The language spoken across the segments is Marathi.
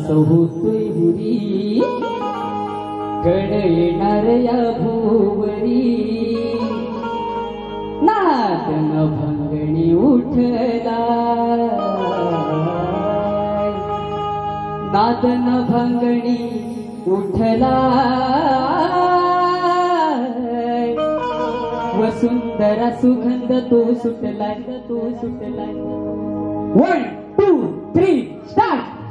होतोय हुरी कड येणार या भुवरी न भंगणी उठला. नादन भंगणी उठला. वसुंधरा सुगंध तो सुटला तो सुटला. One two three start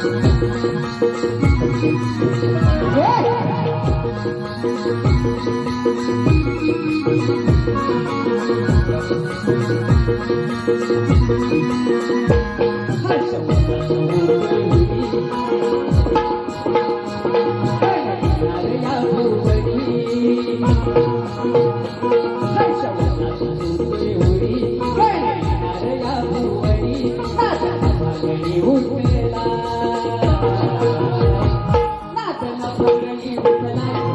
太想了，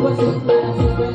agua, su.